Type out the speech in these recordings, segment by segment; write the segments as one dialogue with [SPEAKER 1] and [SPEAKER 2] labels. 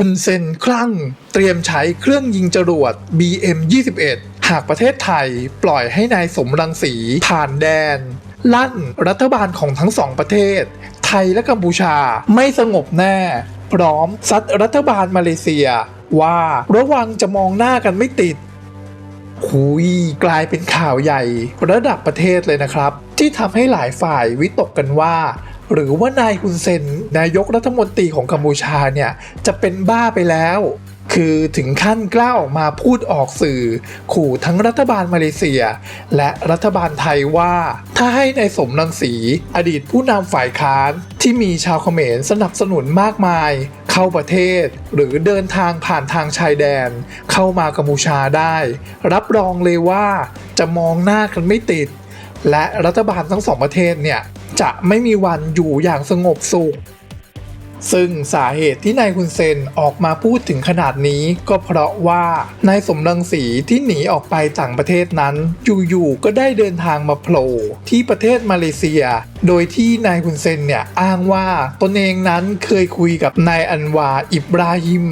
[SPEAKER 1] คุณเซนคลั่ง เตรียมใช้เครื่องยิงจรวด BM21 หากประเทศไทยปล่อยให้นายสมรังสีผ่านแดน ลั่นรัฐบาลของทั้งสองประเทศ ไทยและกัมพูชาไม่สงบแน่ พร้อมซัดรัฐบาลมาเลเซีย ว่าระวังจะมองหน้ากันไม่ติดคุยกลายเป็นข่าวใหญ่ ระดับประเทศเลยนะครับ ที่ทำให้หลายฝ่ายวิตกกันว่า หรือว่านายฮุนเซนนายกรัฐมนตรีของกัมพูชาเนี่ยจะเป็นบ้าไปแล้ว คือถึงขั้นกล้าออกมาพูดออกสื่อ ขู่ทั้งรัฐบาลมาเลเซีย และรัฐบาลไทยว่า ถ้าให้ในายสมรังสี อดีตผู้นำฝ่ายค้านที่มีชาวเขมรสนับสนุนมากมาย เข้าประเทศ หรือเดินทางผ่านทางชายแดน เข้ามากัมพูชาได้ รับรองเลยว่าจะมองหน้ากันไม่ติดและรัฐบาลทั้งสองประเทศเนี่ย จะไม่มีวันอยู่อย่างสงบสุข ซึ่งสาเหตุที่นายคุณเซนออกมาพูดถึงขนาดนี้ก็เพราะว่านายสมรังสีที่หนีออกไปต่างประเทศนั้น อยู่ๆก็ได้เดินทางมาโผล่ที่ประเทศมาเลเซีย โดยที่นายคุณเซนเนี่ยอ้างว่าตนเองนั้นเคยคุยกับนายอันวาอิบราฮิม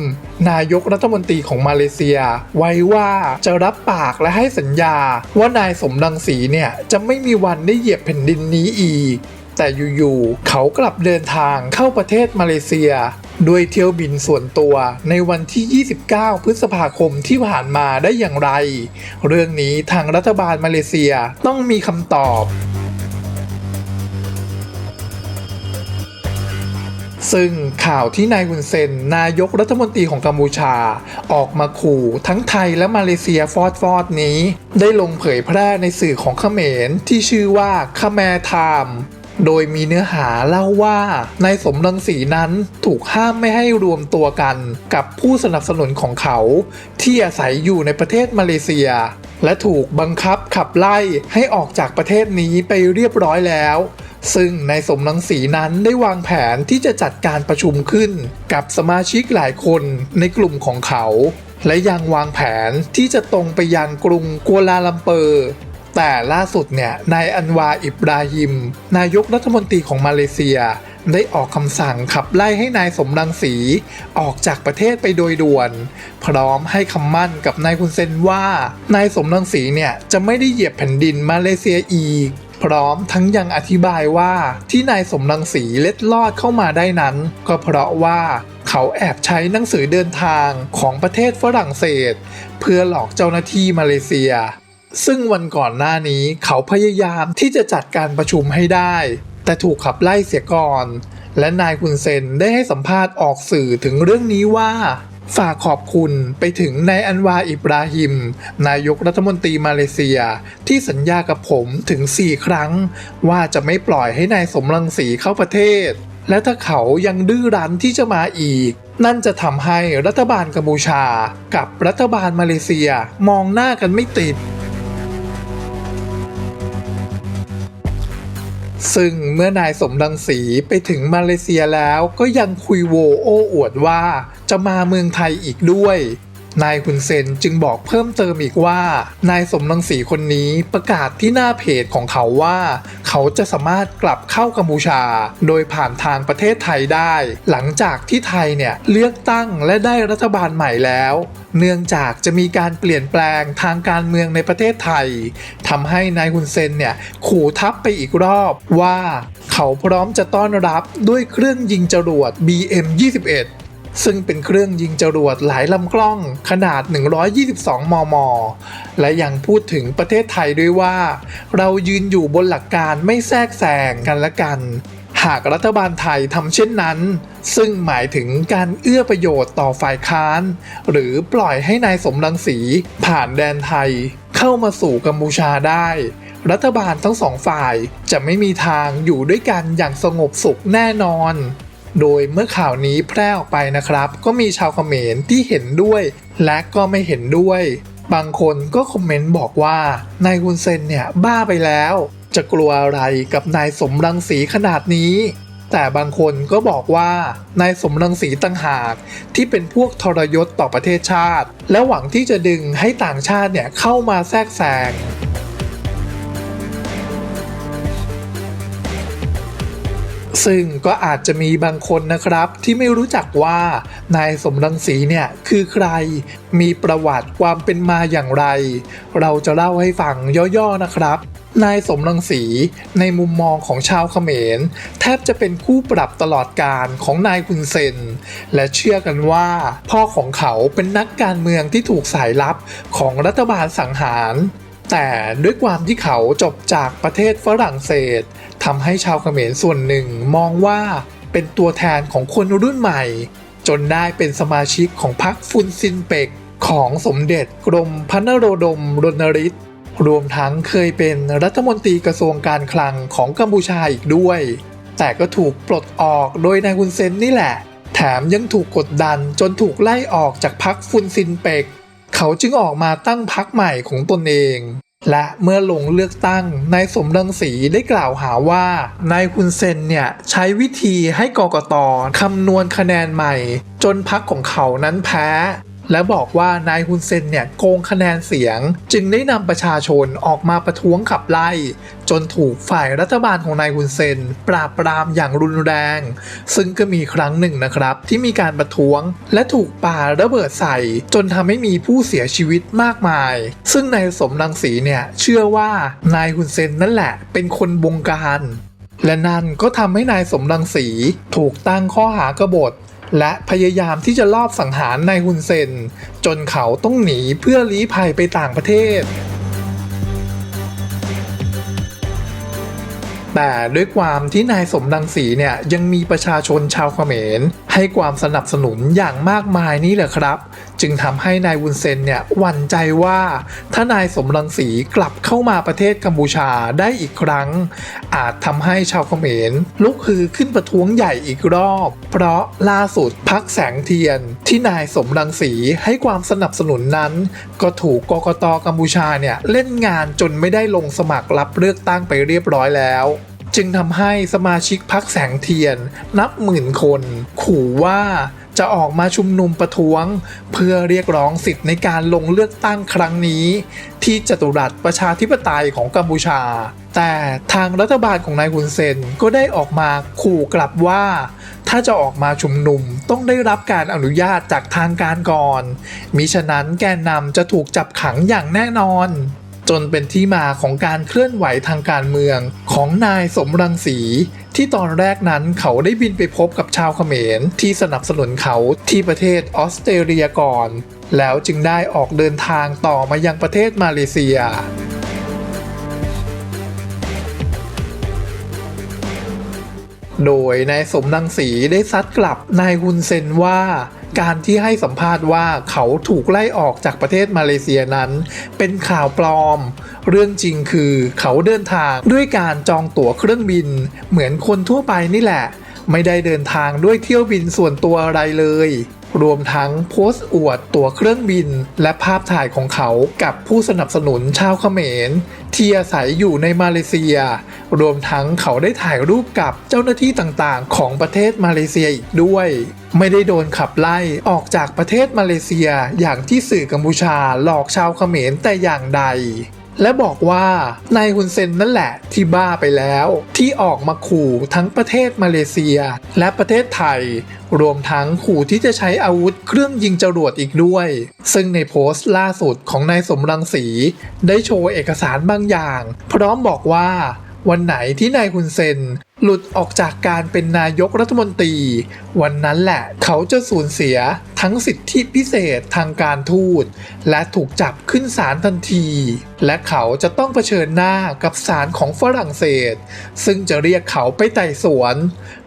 [SPEAKER 1] นายกรัฐมนตรีของมาเลเซีย ไว้ว่าจะรับปากและให้สัญญาว่านายสมรังสีเนี่ยจะไม่มีวันได้เหยียบแผ่นดินนี้อีก แต่อยู่ๆเขากลับเดินทางเข้าประเทศมาเลเซียด้วยเที่ยวบินส่วนตัวในวันที่ 29 พฤษภาคมที่ผ่านมาได้อย่างไร เรื่องนี้ทางรัฐบาลมาเลเซียต้องมีคำตอบ ซึ่งข่าวที่นายฮุนเซน นายกรัฐมนตรีของกัมพูชา ออกมาขู่ทั้งไทยและมาเลเซียฟอดฟอดนี้ ได้ลงเผยแพร่ในสื่อของเขมรที่ชื่อว่าคาแมไทม์ โดยมีเนื้อหาเล่าว่านายสมรังสีนั้นถูกห้ามไม่ให้รวมตัวกันกับผู้สนับสนุนของเขา ที่อาศัยอยู่ในประเทศมาเลเซีย และถูกบังคับขับไล่ให้ออกจากประเทศนี้ไปเรียบร้อยแล้ว ซึ่งนายสมรังสีนั้นได้วางแผนที่จะจัดการประชุมขึ้น กับสมาชิกหลายคนในกลุ่มของเขา และยังวางแผนที่จะตรงไปยังกรุงกัวลาลัมเปอร์ แต่ล่าสุดเนี่ยนายอันวาอิบราฮิม นายกรัฐมนตรีของมาเลเซีย ได้ออกคำสั่งขับไล่ให้นายสมรังสี ออกจากประเทศไปโดยด่วน พร้อมให้คำมั่นกับนายคุณเซนว่านายสมรังสีเนี่ยจะไม่ได้เหยียบแผ่นดินมาเลเซียอีกพร้อมทั้งยังอธิบายว่าที่นายสมรังสีเล็ดลอดเข้ามาได้นั้น ก็เพราะว่าเขาแอบใช้หนังสือเดินทางของประเทศฝรั่งเศส เพื่อหลอกเจ้าหน้าที่มาเลเซีย ซึ่งวันก่อนหน้านี้เขาพยายามที่จะจัดการประชุมให้ได้ แต่ถูกขับไล่เสียก่อน และนายคุณเซนได้ให้สัมภาษณ์ออกสื่อถึงเรื่องนี้ว่า ฝากขอบคุณไปถึงนายอันวาอิบราฮิม นายกรัฐมนตรีมาเลเซีย ที่สัญญากับผมถึง 4 ครั้ง ว่าจะไม่ปล่อยให้นายสมรังสีเข้าประเทศ และถ้าเขายังดื้อรั้นที่จะมาอีกนั่นจะทำให้รัฐบาลกัมพูชา กับรัฐบาลมาเลเซียมองหน้ากันไม่ติด ซึ่งเมื่อนายสมดังสีไปถึงมาเลเซียแล้วก็ยังคุยโวโอ้อวดว่าจะมาเมืองไทยอีกด้วย นายคุณเซนจึงบอกเพิ่มเติมอีกว่า นายสมรังสีคนนี้ประกาศที่หน้าเพจของเขาว่า เขาจะสามารถกลับเข้ากัมพูชา โดยผ่านทางประเทศไทยได้ หลังจากที่ไทยเนี่ยเลือกตั้งและได้รัฐบาลใหม่แล้ว เนื่องจากจะมีการเปลี่ยนแปลงทางการเมืองในประเทศไทยทำให้นายฮุนเซนเนี่ยขู่ทับไปอีกรอบว่า เขาพร้อมจะต้อนรับด้วยเครื่องยิงจรวด BM21 ซึ่งเป็นเครื่องยิงจรวดหลายลำกล้องขนาด 122 มม และยังพูดถึงประเทศไทยด้วยว่า เรายืนอยู่บนหลักการไม่แทรกแซงกันและกัน หากรัฐบาลไทยทำเช่นนั้น ซึ่งหมายถึงการเอื้อประโยชน์ต่อฝ่ายค้าน หรือปล่อยให้นายสมรังสีผ่านแดนไทย เข้ามาสู่กัมพูชาได้รัฐบาลทั้งสองฝ่ายจะไม่มีทางอยู่ด้วยกันอย่างสงบสุขแน่นอน โดยเมื่อข่าวนี้แพร่ออกไปนะครับ ก็มีชาวเขมรที่เห็นด้วย และก็ไม่เห็นด้วย บางคนก็คอมเมนต์บอกว่านายฮุนเซนเนี่ยบ้าไปแล้ว จะกลัวอะไรกับนายสมรังสีขนาดนี้ แต่บางคนก็บอกว่านายสมรังสีต่างหากที่เป็นพวกทรยศต่อประเทศชาติ และหวังที่จะดึงให้ต่างชาติเนี่ยเข้ามาแทรกแซง ซึ่งก็อาจจะมีบางคนนะครับที่ไม่รู้จักว่านายสมรังสีเนี่ยคือใคร มีประวัติความเป็นมาอย่างไร เราจะเล่าให้ฟังย่อๆนะครับ นายสมรังสีในมุมมองของชาวเขมร แทบจะเป็นคู่ปรับตลอดการของนายคุนเซน และเชื่อกันว่า พ่อของเขาเป็นนักการเมืองที่ถูกสายลับของรัฐบาลสังหาร แต่ด้วยความที่เขาจบจากประเทศฝรั่งเศสทำให้ชาวเขมรส่วนหนึ่งมองว่าเป็นตัวแทนของคนรุ่นใหม่ จนได้เป็นสมาชิกของพรรคฟุนซินเปกของสมเด็จกรมพระนโรดมรณฤทธิ์รวมทั้งเคยเป็นรัฐมนตรีกระทรวงการคลังของกัมพูชาอีกด้วย แต่ก็ถูกปลดออกโดยนายฮุนเซนนี่แหละ แถมยังถูกกดดันจนถูกไล่ออกจากพรรคฟุนซินเปก เขาจึงออกมาตั้งพรรคใหม่ของตนเอง และเมื่อลงเลือกตั้งนายสมรังสีได้กล่าวหาว่านายคุณเซนเนี่ยใช้วิธีให้กกตคำนวณคะแนนใหม่ จนพรรคของเขานั้นแพ้ และบอกว่านายฮุนเซนเนี่ยโกงคะแนนเสียง จึงได้นำประชาชนออกมาประท้วงขับไล่ จนถูกฝ่ายรัฐบาลของนายฮุนเซน ปราบปรามอย่างรุนแรง ซึ่งก็มีครั้งหนึ่งนะครับ ที่มีการประท้วง และถูกปาระเบิดใส่ จนทำให้มีผู้เสียชีวิตมากมาย ซึ่งนายสมรังสีเนี่ยเชื่อว่านายฮุนเซนนั่นแหละเป็นคนบงการ และนั่นก็ทำให้นายสมรังสีถูกตั้งข้อหากบฏ และพยายามที่จะลอบสังหารนายฮุนเซน จนเขาต้องหนีเพื่อลี้ภัยไปต่างประเทศ แต่ด้วยความที่นายสมดังสีเนี่ยยังมีประชาชนชาวเขมร ให้ความสนับสนุนอย่างมากมายนี่แหละครับ จึงทำให้นายวุนเซนเนี่ยหวั่นใจว่า ถ้านายสมรังสีกลับเข้ามาประเทศกัมพูชาได้อีกครั้ง อาจทำให้ชาวเขมรลุกฮือขึ้นประท้วงใหญ่อีกรอบ เพราะล่าสุดพักแสงเทียน ที่นายสมรังสีให้ความสนับสนุนนั้น ก็ถูกกกตกัมพูชาเนี่ยเล่นงานจนไม่ได้ลงสมัครรับเลือกตั้งไปเรียบร้อยแล้ว จึงทำให้สมาชิกพักแสงเทียน นับหมื่นคน ขู่ว่าจะออกมาชุมนุมประท้วง เพื่อเรียกร้องสิทธิ์ในการลงเลือกตั้งครั้งนี้ ที่จตุรัสประชาธิปไตยของกัมพูชา แต่ทางรัฐบาลของนายฮุนเซนก็ได้ออกมาขู่กลับว่า ถ้าจะออกมาชุมนุมต้องได้รับการอนุญาตจากทางการก่อนมิฉะนั้นแกนนำจะถูกจับขังอย่างแน่นอน จนเป็นที่มาของการเคลื่อนไหวทางการเมืองของนายสมรังสี ที่ตอนแรกนั้นเขาได้บินไปพบกับชาวเขมร ที่สนับสนุนเขาที่ประเทศออสเตรเลียก่อน แล้วจึงได้ออกเดินทางต่อมายังประเทศมาเลเซีย โดยนายสมนังสีได้ซัดกลับนายฮุนเซนว่า การที่ให้สัมภาษณ์ว่าเขาถูกไล่ออกจากประเทศมาเลเซียนั้น เป็นข่าวปลอม เรื่องจริงคือเขาเดินทางด้วยการจองตั๋วเครื่องบิน เหมือนคนทั่วไปนี่แหละ ไม่ได้เดินทางด้วยเที่ยวบินส่วนตัวอะไรเลย รวมทั้งโพสต์อวดตั๋วเครื่องบิน และภาพถ่ายของเขากับผู้สนับสนุนชาวเขมร ที่อาศัยอยู่ในมาเลเซีย รวมทั้งเขาได้ถ่ายรูปกับเจ้าหน้าที่ต่างๆ ของประเทศมาเลเซียอีกด้วย ไม่ได้โดนขับไล่ออกจากประเทศมาเลเซียอย่างที่สื่อกัมพูชาหลอกชาวเขมรแต่อย่างใด และบอกว่านายฮุนเซนนั่นแหละที่บ้าไปแล้ว ที่ออกมาขู่ทั้งประเทศมาเลเซีย และประเทศไทย รวมทั้งขู่ที่จะใช้อาวุธเครื่องยิงจรวดอีกด้วย ซึ่งในโพสต์ล่าสุดของนายสมรังสี ได้โชว์เอกสารบางอย่าง พร้อมบอกว่า วันไหนที่นายฮุนเซน หลุดออกจากการเป็นนายกรัฐมนตรี วันนั้นแหละเขาจะสูญเสียทั้งสิทธิพิเศษทางการทูต และถูกจับขึ้นศาลทันที และเขาจะต้องเผชิญหน้ากับศาลของฝรั่งเศส ซึ่งจะเรียกเขาไปไต่สวน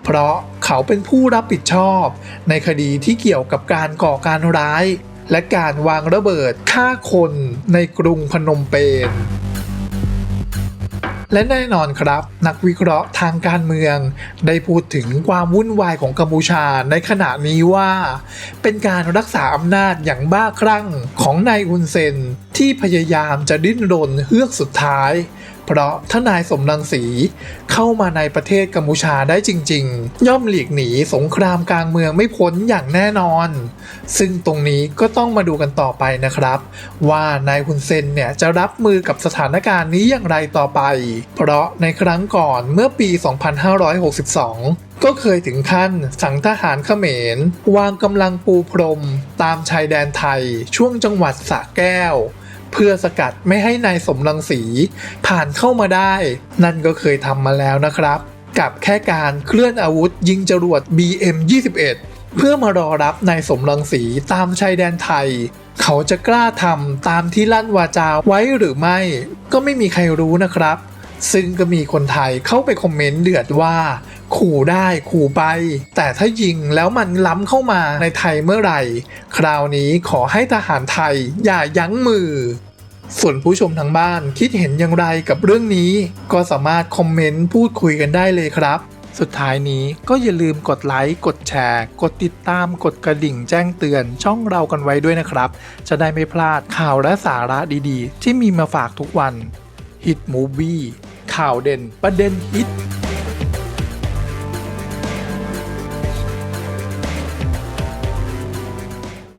[SPEAKER 1] เพราะเขาเป็นผู้รับผิดชอบ ในคดีที่เกี่ยวกับการก่อการร้าย และการวางระเบิดฆ่าคนในกรุงพนมเปญ และแน่นอนครับ นักวิเคราะห์ทางการเมือง ได้พูดถึงความวุ่นวายของกัมพูชาในขณะนี้ว่า เป็นการรักษาอำนาจอย่างบ้าคลั่งของนายอุนเซนที่พยายามจะดิ้นรนเฮือกสุดท้าย เพราะถ้านายสมรังสีเข้ามาในประเทศกัมพูชาได้จริง ๆ ย่อมหลีกหนีสงครามกลางเมืองไม่พ้นอย่างแน่นอน ซึ่งตรงนี้ก็ต้องมาดูกันต่อไปนะครับ ว่านายฮุนเซนเนี่ยจะรับมือกับสถานการณ์นี้อย่างไรต่อไป เพราะในครั้งก่อนเมื่อปี 2562ก็เคยถึงขั้นสั่งทหารเขมร วางกำลังปูพรม ตามชายแดนไทยช่วงจังหวัดสระแก้ว พื่อสกัดไม่ให้นายสมรังสีผ่านเข้ามาได้ นั่นก็เคยทำมาแล้วนะครับ กับแค่การเคลื่อนอาวุธยิงจรวด BM21 เพื่อมารอรับนายสมรังสีตามชายแดนไทย เขาจะกล้าทำตามที่ลั่นวาจาไว้หรือไม่ ก็ไม่มีใครรู้นะครับ ซึ่งก็มีคนไทยเข้าไปคอมเมนต์เดือดว่า ขู่ได้ขู่ไป แต่ถ้ายิงแล้วมันล้ำเข้ามาในไทยเมื่อไหร่ คราวนี้ขอให้ทหารไทยอย่ายั้งมือ ส่วนผู้ชมทางบ้านคิดเห็นอย่างไรกับเรื่องนี้ ก็สามารถคอมเมนต์พูดคุยกันได้เลยครับ สุดท้ายนี้ก็อย่าลืมกดไลค์กดแชร์ กดติดตามกดกระดิ่งแจ้งเตือนช่องเรากันไว้ด้วยนะครับ จะได้ไม่พลาดข่าวและสาระดีๆ ที่มีมาฝากทุกวัน Hit Movie ข่าวเด่นประเด็นฮิต